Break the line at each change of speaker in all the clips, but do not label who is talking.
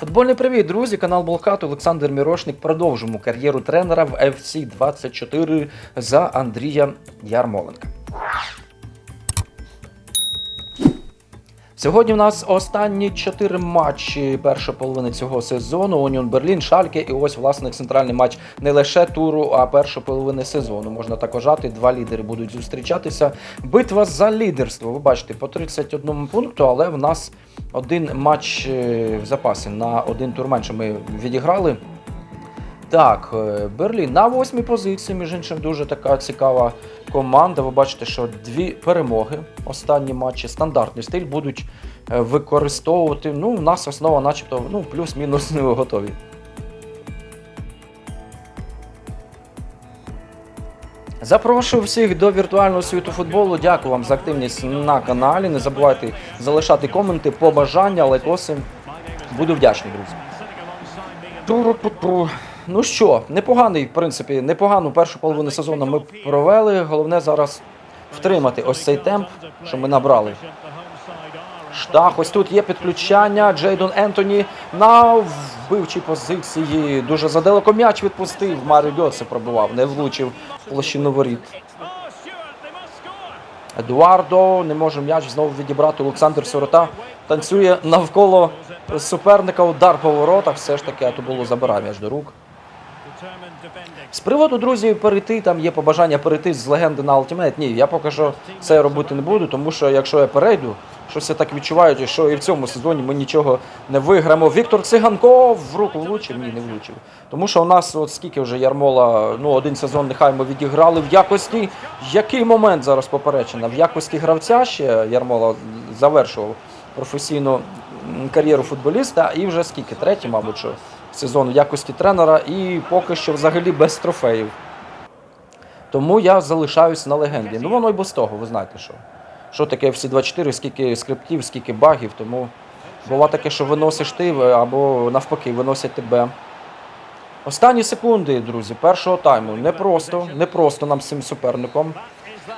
Футбольний привіт, друзі! Канал Болкат, Олександр Мірошник. Продовжимо кар'єру тренера в FC 24 за Андрія Ярмоленка. Сьогодні в нас останні чотири матчі першої половини цього сезону. Уніон Берлін, Шальке і ось власне центральний матч не лише туру, а першої половини сезону. Можна так вважати, два лідери будуть зустрічатися. Битва за лідерство. Ви бачите, по 31 пункту, але в нас один матч е, в запасі на один тур менше ми відіграли. Так, е, Берлін на восьмій позиції, між іншим, дуже така цікава команда. Ви бачите, що дві перемоги останні матчі, стандартний стиль будуть е, використовувати. Ну, у нас основа, начебто, ну, плюс-мінус готові. Запрошую всіх до віртуального світу футболу. Дякую вам за активність на каналі. Не забувайте залишати коменти, побажання, лайкоси. Буду вдячний, друзі. Ну що, непоганий, в принципі, непогану першу половину сезону ми провели. Головне зараз втримати ось цей темп, що ми набрали. Штах, ось тут є підключання. Джейдон Ентоні на вбивчій позиції. Дуже задалеко м'яч відпустив. Маріо Гьоце пробивав, не влучив площину воріт. Едуардо не може м'яч знову відібрати. Олександр Сорота танцює навколо суперника. Удар по воротах. Все ж таки, а то було забирає м'яч до рук. З приводу, друзі, перейти, там є побажання перейти з легенди на Ultimate. Ні, я поки що це робити не буду, тому що якщо я перейду, щось я так відчуваю, що і в цьому сезоні ми нічого не виграємо. Віктор Циганков в руку влучив, ні, не влучив. Тому що у нас от скільки вже Ярмола, ну один сезон нехай ми відіграли в якості. Який момент зараз поперечена? В якості гравця ще Ярмола завершував професійну кар'єру футболіста, і вже скільки? Третій, мабуть, що сезон в якості тренера, і поки що взагалі без трофеїв. Тому я залишаюсь на легенді. Ну воно й без того, ви знаєте що. Що таке всі 24, скільки скриптів, скільки багів, тому буває таке, що виносиш ти або навпаки виносять тебе. Останні секунди, друзі, першого тайму. Непросто, непросто нам з цим суперником.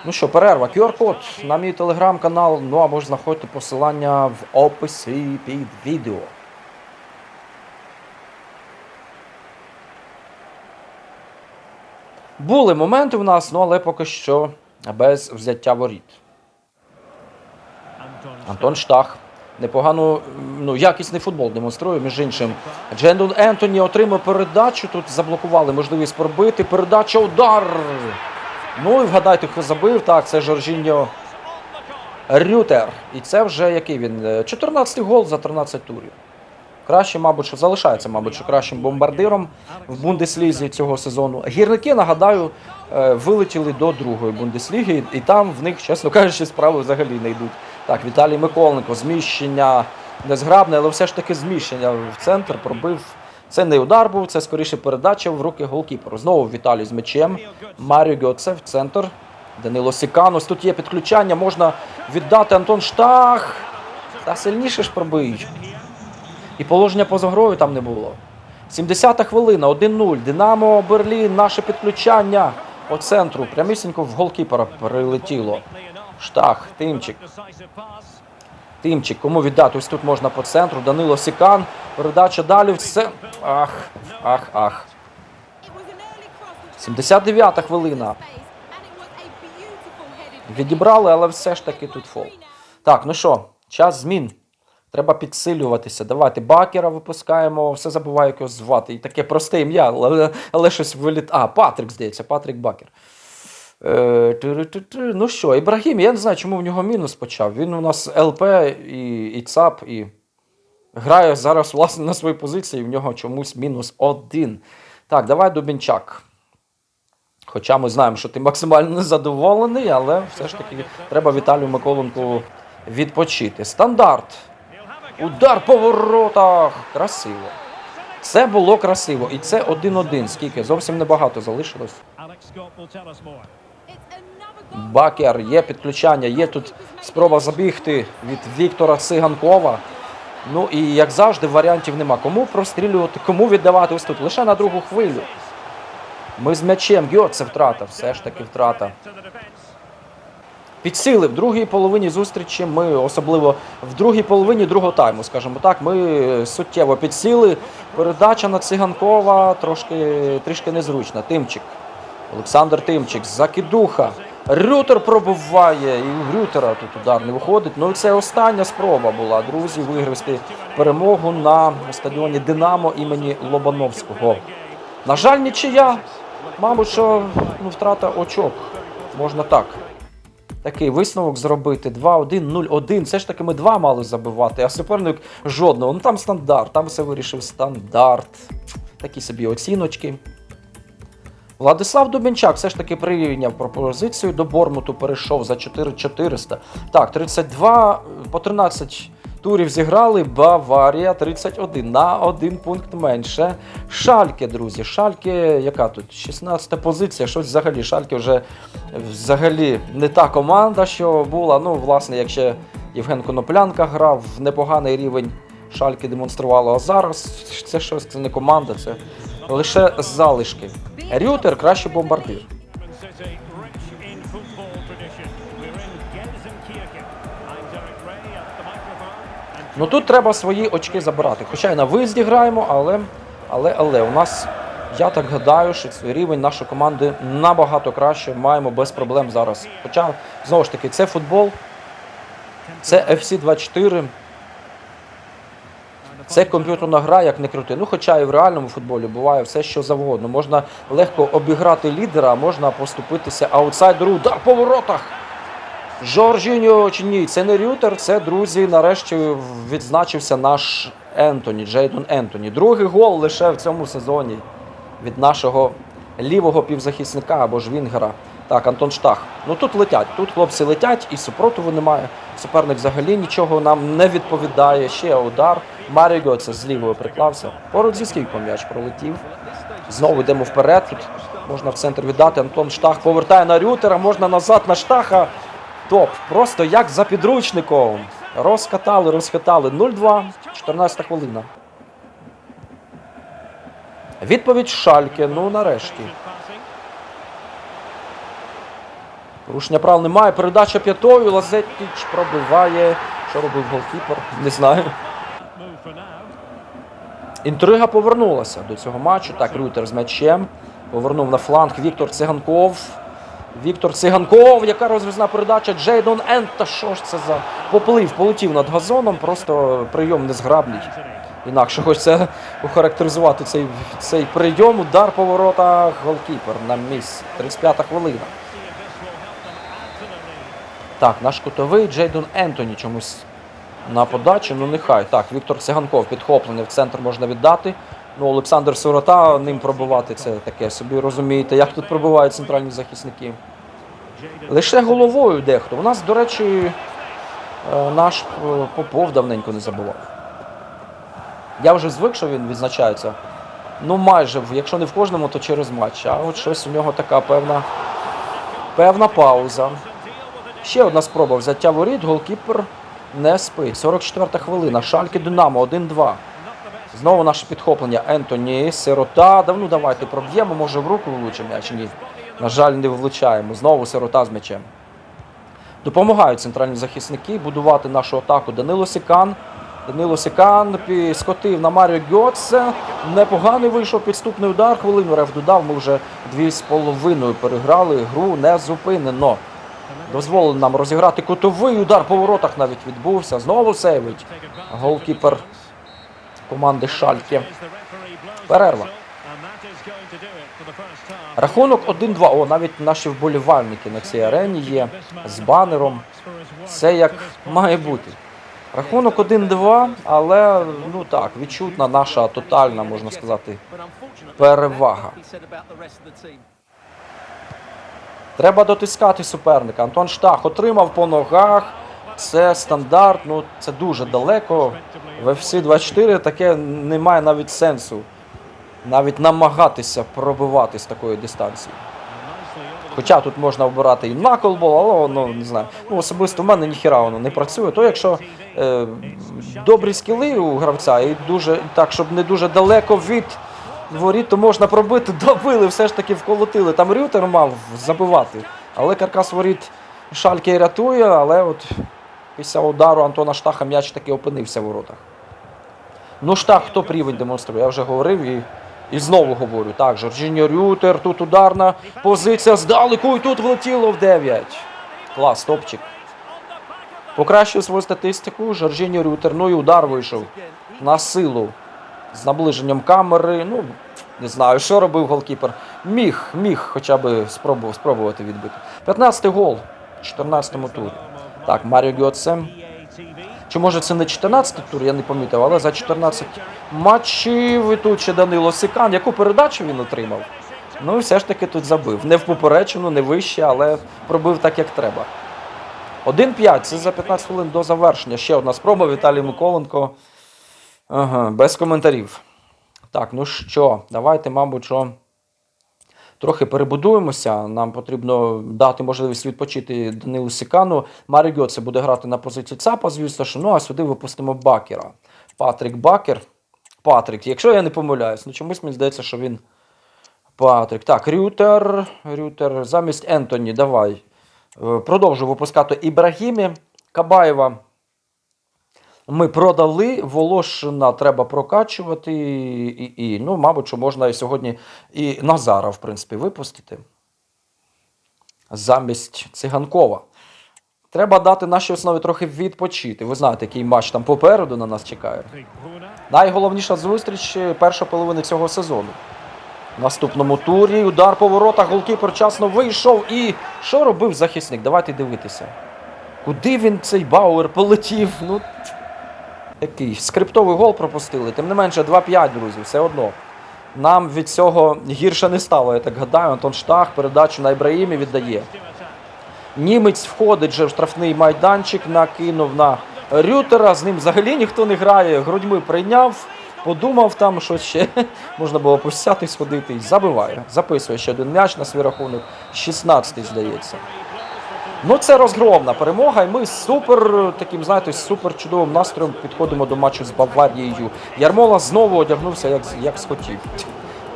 Ну що, перерва, QR-код на мій телеграм-канал, ну або ж знаходьте посилання в описі під відео. Були моменти в нас, ну але поки що без взяття воріт. Антон Штах. Непогану, ну, якісний футбол демонструє, між іншим. Джендон Ентоні отримав передачу. Тут заблокували можливість пробити. Передача удар. Ну і вгадайте, хто забив. Так, це Жоржіньо Рютер. І це вже який він? 14-й гол за 13 турів. Краще, мабуть, що залишається, мабуть, що кращим бомбардиром в Бундеслізі цього сезону. Гірники, нагадаю, е, вилетіли до другої Бундесліги, і там в них, чесно кажучи, справи взагалі не йдуть. Так, Віталій Миколенко, зміщення незграбне, але все ж таки зміщення в центр пробив. Це не удар був, це скоріше передача в руки голкіперу. Знову Віталій з м'ячем. Маріо Гьоце в центр. Данило Сіканос. Тут є підключання, можна віддати Антон Штах. Та сильніше ж пробий. І положення поза грою там не було. 70-та хвилина, 1-0. Динамо Берлін, наше підключання по центру. Прямісінько в голкіпера прилетіло. Штах, Тимчик. Тимчик, кому віддати? Ось тут можна по центру. Данило Сікан. Передача далі. Все. Ах, ах, ах. 79-та хвилина. Відібрали, але все ж таки тут фол. Так, ну що, час змін. Треба підсилюватися. Давайте бакера випускаємо, все забуваю як його звати. І таке просте ім'я, але, але щось виліт. А, Патрик, здається, Патрик Бакер. Е, ну що, Ібрагім, я не знаю, чому в нього мінус почав. Він у нас ЛП і, і ЦАП, і грає зараз власне на своїй позиції, і в нього чомусь мінус один. Так, давай Дубінчак. Хоча ми знаємо, що ти максимально незадоволений, але все ж таки треба Віталію Миколенку відпочити. Стандарт. Удар по воротах. Красиво. Це було красиво. І це 1-1. Скільки? Зовсім небагато залишилось. Бакер, є підключання, є тут спроба забігти від Віктора Циганкова. Ну і як завжди, варіантів нема. Кому прострілювати, кому віддавати ось тут? Лише на другу хвилю. Ми з м'ячем. Йо, це втрата. Все ж таки втрата. Підсили в другій половині зустрічі. Ми особливо в другій половині другого тайму, скажімо так, ми суттєво підсіли. Передача на циганкова трошки трішки незручна. Тимчик. Олександр Тимчик, закидуха. Рютер пробиває, і у Рютера тут удар не виходить. Ну і це остання спроба була, друзі, виграти перемогу на стадіоні Динамо імені Лобановського. На жаль, нічия. Мабуть, що ну, втрата очок. Можна так. Такий висновок зробити. 2-1, 0-1. Все ж таки ми два мали забивати, а суперник жодного. Ну там стандарт, там все вирішив стандарт. Такі собі оціночки. Владислав Дубінчак все ж таки прирівняв пропозицію до Бормуту, перейшов за 4400. Так, 32 по 13 турів зіграли. Баварія 31 на один пункт менше. Шальке, друзі. Шальке, яка тут? 16 позиція. Щось взагалі. Шальке вже взагалі не та команда, що була. Ну, власне, якщо Євген Коноплянка грав в непоганий рівень. Шальки демонструвало, а зараз це щось це не команда, це лише залишки. Рютер кращий бомбардир. Ну тут треба свої очки забирати. Хоча й на виїзді граємо, але, але, але у нас, я так гадаю, що рівень нашої команди набагато краще. Маємо без проблем зараз. Хоча, знову ж таки, це футбол, це FC 24. Це комп'ютерна гра, як не крути. Ну, хоча і в реальному футболі буває все, що завгодно. Можна легко обіграти лідера, можна поступитися аутсайдеру. Удар по воротах. Жоржіньо чи ні, це не Рютер, це друзі. Нарешті відзначився наш Ентоні, Джейдон Ентоні. Другий гол лише в цьому сезоні від нашого лівого півзахисника або ж Вінгера. Так, Антон Штах. Ну тут летять, тут хлопці летять і супротиву немає. Суперник взагалі нічого нам не відповідає. Ще удар. Маріго це з лівою приклався. Поруч зі скільком м'яч пролетів. Знову йдемо вперед. Тут можна в центр віддати. Антон Штах повертає на Рютера, можна назад на Штаха. Топ. Просто як за підручником. Розкатали, розхитали. 0-2, 14 хвилина. Відповідь Шальке. Ну нарешті. Порушення прав немає. Передача п'ятою. Лазетіч пробиває. Що робив голкіпер? Не знаю. Інтрига повернулася до цього матчу. Так, Рютер з м'ячем. Повернув на фланг Віктор Циганков. Віктор Циганков, яка розрізна передача. Джейдон Енд. Та що ж це за поплив, полетів над газоном, просто прийом незграблий. Інакше хочеться охарактеризувати цей, цей прийом. Удар по воротах. Голкіпер на місці. 35-та хвилина. Так, наш кутовий Джейдон Ентоні чомусь на подачі. Ну нехай. Так, Віктор Циганков підхоплений в центр можна віддати. Ну, Олександр Сирота ним пробивати це таке собі розумієте, як тут пробивають центральні захисники. Лише головою дехто. У нас, до речі, е, наш е, Попов давненько не забував. Я вже звик, що він відзначається. Ну, майже, якщо не в кожному, то через матч. А от щось у нього така певна, певна пауза. Ще одна спроба взяття воріт, голкіпер не спить. 44 хвилина. Шальки Динамо 1-2. Знову наше підхоплення. Ентоні, сирота. Да, ну давайте проб'ємо, може в руку влучимо м'яч. Ні. На жаль, не влучаємо. Знову сирота з м'ячем. Допомагають центральні захисники будувати нашу атаку. Данило Сікан. Данило Сікан скотив на Маріо Гьоце. Непоганий вийшов підступний удар. Хвилину реф додав. Ми вже дві з половиною переграли. Гру не зупинено. Дозволили нам розіграти кутовий удар по воротах навіть відбувся. Знову сейвить голкіпер команди Шальке. Перерва. Рахунок 1-2. О, навіть наші вболівальники на цій арені є з банером. Все як має бути. Рахунок 1-2, але ну так, відчутна наша тотальна, можна сказати, перевага. Треба дотискати суперника. Антон Штах отримав по ногах. Це стандарт, ну це дуже далеко. В FC 24 таке не має навіть сенсу. Навіть намагатися пробивати з такої дистанції. Хоча тут можна обирати і наклбол, але воно не знаю. Ну особисто в мене ніхіра воно не працює. То якщо е, добрі скіли у гравця і дуже так, щоб не дуже далеко від воріт, то можна пробити, добили, все ж таки вколотили. Там Рютер мав забивати, але каркас воріт Шальке і рятує, але от після удару Антона Штаха м'яч таки опинився в воротах. Ну, Штах топ рівень демонструє, я вже говорив і, і знову говорю. Так, Жоржіньо Рютер, тут ударна позиція здалеку, і тут влетіло в 9. Клас, топчик. Покращив свою статистику. Жоржіньо Рютер, ну і удар вийшов на силу з наближенням камери. Ну, не знаю, що робив голкіпер. Міг, міг хоча б спробувати відбити. 15-й гол в 14-му турі. Так, Маріо Гьоце. Чи може це не 14-й тур, я не помітив, але за 14 матчів і тут ще Данило Сикан. Яку передачу він отримав? Ну і все ж таки тут забив. Не в поперечину, не вище, але пробив так, як треба. 1-5. Це за 15 хвилин до завершення. Ще одна спроба Віталій Миколенко. Ага, без коментарів. Так, ну що, давайте, мабуть, що трохи перебудуємося. Нам потрібно дати можливість відпочити Данилу Сікану. Марі Гьоце буде грати на позиції ЦАПа, звісно ж. Ну а сюди випустимо Бакера. Патрік Бакер. Патрік, якщо я не помиляюсь, ну чомусь мені здається, що він. Патрік. Так, Рютер. Рютер. Замість Ентоні, давай. Е, Продовжу випускати Ібрагімі. Кабаєва. Ми продали, Волошина треба прокачувати, і, і ну, мабуть, що можна і сьогодні і Назара, в принципі, випустити. Замість циганкова. Треба дати нашій основі трохи відпочити. Ви знаєте, який матч там попереду на нас чекає. Найголовніша зустріч першої половини цього сезону. В наступному турі удар по воротах, голкіпер вчасно вийшов. І що робив захисник? Давайте дивитися. Куди він цей Бауер полетів? Ну, який скриптовий гол пропустили. Тим не менше, 2-5, друзі, все одно. Нам від цього гірше не стало, я так гадаю. Антон Штах передачу на Ібраїмі віддає. Німець входить вже в штрафний майданчик, накинув на Рютера. З ним взагалі ніхто не грає. Грудьми прийняв, подумав там, що ще можна було посяти, сходити і забиває. Записує ще один м'яч на свій рахунок. 16-й, здається. Ну, це розгромна перемога, і ми з супер таким, знаєте, супер чудовим настроєм підходимо до матчу з Баварією. Ярмола знову одягнувся, як, як схотів.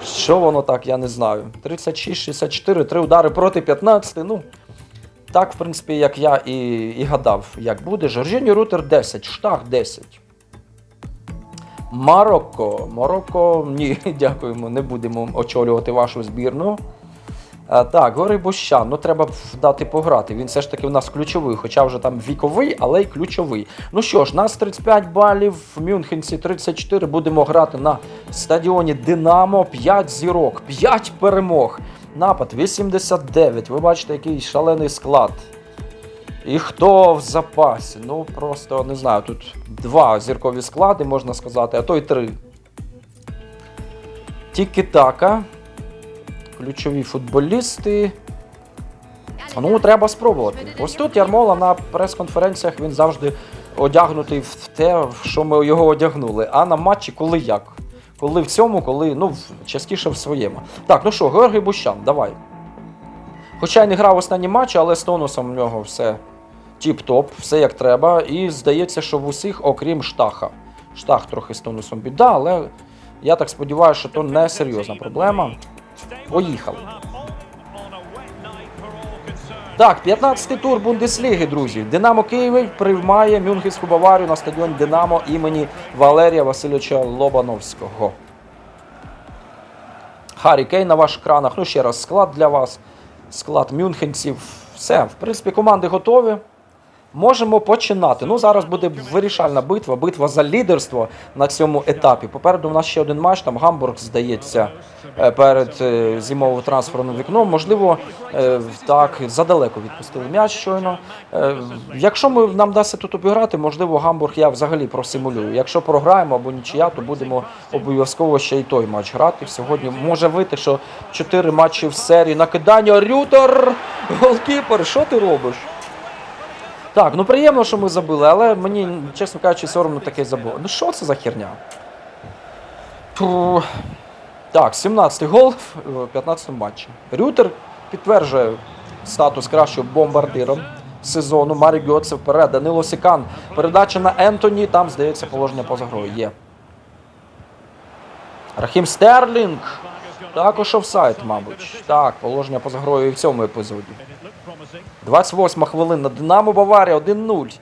Що воно так, я не знаю. 36-64, три удари проти 15. Ну, так, в принципі, як я і, і гадав, як буде. Жоржіньо Рутер 10, Штах 10. Марокко. Марокко, ні, дякуємо, не будемо очолювати вашу збірну. А, так, Гори Бущан, ну треба дати пограти. Він все ж таки в нас ключовий, хоча вже там віковий, але й ключовий. Ну що ж, нас 35 балів, в Мюнхенці 34. Будемо грати на стадіоні Динамо. 5 зірок, 5 перемог. Напад 89. Ви бачите, який шалений склад. І хто в запасі? Ну просто не знаю. Тут два зіркові склади, можна сказати, а то й три. Тільки-така. Ключові футболісти. Ну, треба спробувати. Ось тут Ярмола на прес-конференціях він завжди одягнутий в те, що ми його одягнули. А на матчі коли як? Коли в цьому, коли, ну, частіше в своєму. Так, ну що, Георгій Бущан, давай. Хоча й не грав останні матчі, але з тонусом в нього все тіп-топ, все як треба. І здається, що в усіх, окрім Штаха. Штах трохи з тонусом біда, але я так сподіваюся, що то не серйозна проблема. Поїхали. Так, 15-й тур Бундесліги, друзі. Динамо Київ приймає Мюнхенську Баварію на стадіоні Динамо імені Валерія Васильовича Лобановського. Харі Кейн на ваших екранах. Ну, ще раз склад для вас. Склад мюнхенців. Все, в принципі, команди готові. Можемо починати. Ну, зараз буде вирішальна битва, битва за лідерство на цьому етапі. Попереду у нас ще один матч, там Гамбург, здається, е, перед е, зимовим трансферним вікном. Можливо, е, так, задалеко відпустили м'яч щойно. Якщо ми, нам вдасться тут обіграти, можливо, Гамбург я взагалі просимулюю. Якщо програємо або нічия, то будемо обов'язково ще й той матч грати. Сьогодні може вийти, що 4 матчі в серії накидання. Рютер! Голкіпер, що ти робиш? Так, ну приємно, що ми забили, але мені, чесно кажучи, соромно таке забуло. Ну що це за херня? Фу. Так, 17-й гол в 15-му матчі. Рютер підтверджує статус кращого бомбардиром сезону. Марі Гьоце вперед. Данило Сікан. Передача на Ентоні. Там, здається, положення поза грою є. Рахім Стерлінг. Також офсайд, мабуть. Так, положення поза грою і в цьому епізоді.
It looked
28 хвилина. Динамо Баварія 1-0.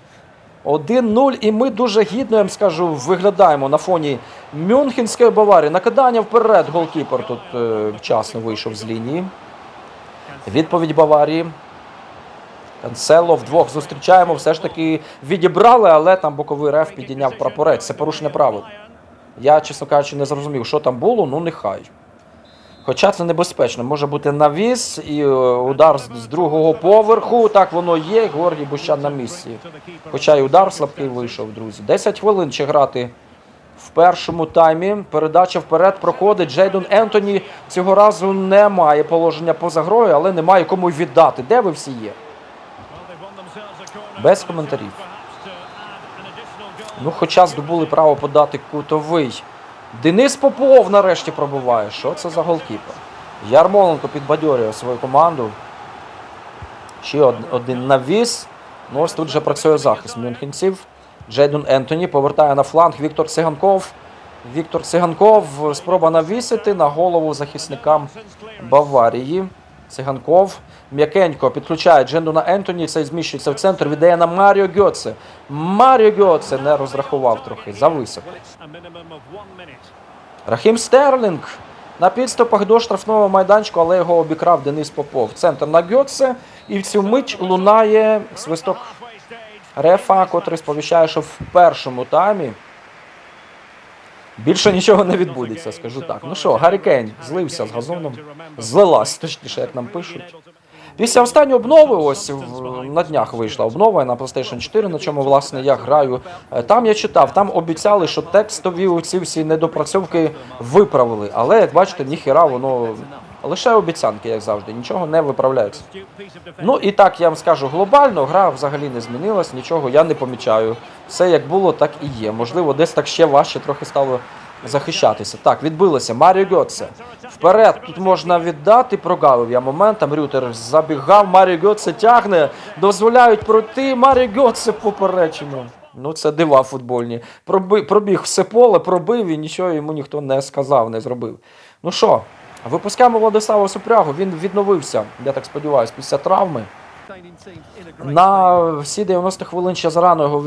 1-0, і ми дуже гідно, я вам скажу, виглядаємо на фоні Мюнхенської Баварії. Накидання вперед. Голкіпер тут е, вчасно вийшов з лінії. Відповідь Баварії. Канцело вдвох зустрічаємо. Все ж таки відібрали, але там боковий реф підійняв прапорець. Це порушення правил. Я, чесно кажучи, не зрозумів, що там було, ну нехай. Хоча це небезпечно. Може бути навіс і е, удар з, другого поверху. Так воно є. Георгій Бущан на місці. Хоча і удар слабкий вийшов, друзі. 10 хвилин ще грати в першому таймі. Передача вперед проходить. Джейдон Ентоні цього разу не має положення поза грою, але немає кому віддати. Де ви всі є? Без коментарів. Ну, хоча здобули право подати кутовий. Денис Попов нарешті пробиває. Що це за голкіпер? Ярмоленко підбадьорює свою команду. Ще один навіс. Ну, ось тут вже працює захист мюнхенців. Джейдон Ентоні повертає на фланг Віктор Циганков. Віктор Циганков спроба навісити на голову захисникам Баварії. Циганков м'якенько підключає Джендона Ентоні. Цей зміщується в центр. Віддає на Маріо Гьоце. Маріо Гьоце не розрахував трохи. Зависок. Рахім Стерлінг на підступах до штрафного майданчику, але його обікрав Денис Попов. Центр на Гьоце. І в цю мить лунає свисток Рефа, котрий сповіщає, що в першому таймі більше нічого не відбудеться, скажу так. Ну що, Гаррі Кейн злився з газоном, злилась, точніше, як нам пишуть. Після останньої обнови, ось на днях вийшла обнова на PlayStation 4, на чому власне я граю. Е, Там я читав, там обіцяли, що текстові ці всі недопрацьовки виправили. Але як бачите, ніхіра воно лише обіцянки, як завжди, нічого не виправляється. Ну і так я вам скажу глобально, гра взагалі не змінилась, нічого я не помічаю. Все як було, так і є. Можливо, десь так ще важче трохи стало захищатися. Так, відбилося. Маріо Гьоце. Вперед тут можна віддати. Прогавив я момент. Там Рютер забігав. Маріо Гьоце тягне. Дозволяють пройти. Маріо Гьоце поперечину. Ну, це дива футбольні. Проби, пробіг все поле, пробив і нічого йому ніхто не сказав, не зробив. Ну що, випускаємо Владислава Супрягу. Він відновився, я так сподіваюся, після травми. На всі 90 хвилин ще зарано його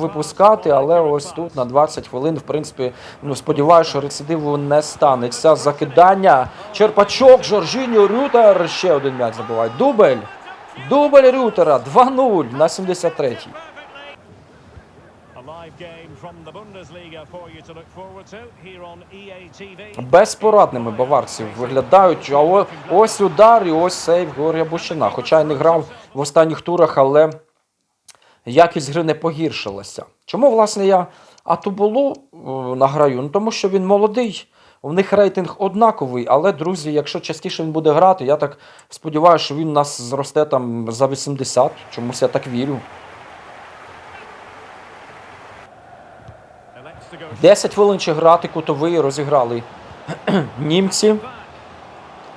випускати, але ось тут на 20 хвилин, в принципі, ну сподіваюся, що рецидиву не станеться. Закидання. Черпачок, Жоржіньо, Рютер. Ще один м'яч забиває. Дубль. Дубль Рютера. 2-0 на 73-й. Безпорадними баварці виглядають. А ось удар і ось сейв Георгія Бущина. Хоча й не грав в останніх турах, але якість гри не погіршилася. Чому, власне, я Атуболу е, награю? Ну, тому що він молодий. У них рейтинг однаковий, але, друзі, якщо частіше він буде грати, я так сподіваюся, що він нас зросте там за 80. Чомусь я так вірю. 10 хвилин ще грати кутовий розіграли німці.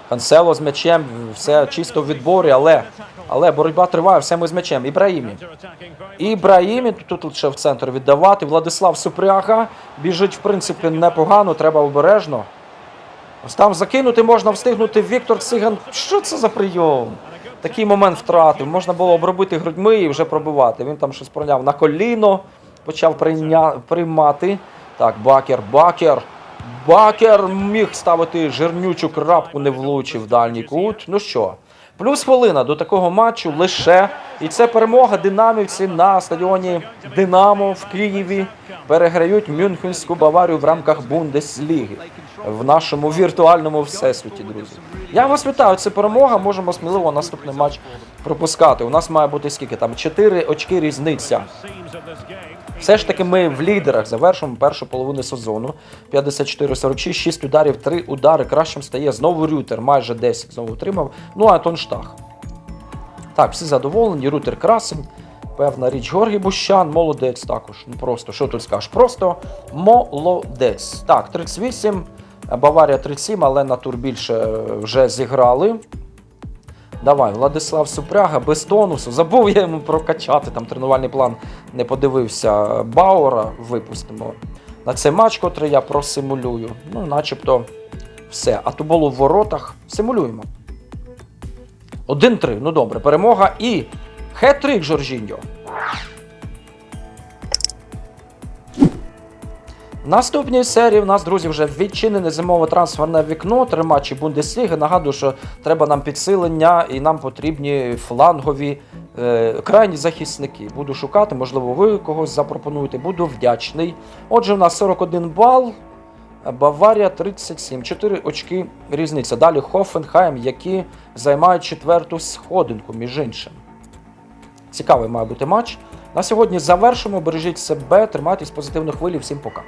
Канцело з м'ячем, все чисто в відборі, але, але боротьба триває, все ми з м'ячем. Ібраїмі. Ібраїмі тут лише в центр віддавати. Владислав Супряга біжить, в принципі, непогано, треба обережно. Ось там закинути можна встигнути Віктор Циган. Що це за прийом? Такий момент втратив. Можна було обробити грудьми і вже пробивати. Він там щось проняв на коліно, почав прийня... приймати. Так, бакер, бакер. Бакер міг ставити жирнючу крапку, не влучив дальній кут. Ну що, плюс хвилина до такого матчу лише. І це перемога динамівці на стадіоні Динамо в Києві. Переграють Мюнхенську Баварію в рамках Бундесліги в нашому віртуальному всесвіті, друзі. Я вас вітаю. Це перемога. Можемо сміливо наступний матч пропускати. У нас має бути скільки там 4 очки різниця. Все ж таки, ми в лідерах завершимо першу половину сезону. 54-46, 6 ударів, 3 удари. Кращим стає знову Рютер, майже 10 знову отримав. Ну, а Антон Штах. Так, всі задоволені. Рютер красень. Певна річ. Георгій Бущан, молодець також. Ну просто, що тут скажеш? Просто молодець. Так, 38, Баварія 37, але на тур більше вже зіграли. Давай, Владислав Супряга без тонусу. Забув я йому прокачати. Там тренувальний план не подивився. Бауера випустимо. На цей матч, котрий я просимулюю. Ну, начебто, все. А то було в воротах. Симулюємо. 1-3. Ну добре, перемога і хет-трик Жоржіньо. Наступній серії в нас, друзі, вже відчинене зимове трансферне вікно, три матчі Бундесліги. Нагадую, що треба нам підсилення і нам потрібні флангові е, крайні захисники. Буду шукати, можливо, ви когось запропонуєте, буду вдячний. Отже, в нас 41 бал, Баварія 37, 4 очки різниця. Далі Хофенхайм, які займають четверту сходинку, між іншим. Цікавий має бути матч. На сьогодні завершимо. Бережіть себе, тримайтесь позитивної хвилі. Всім пока.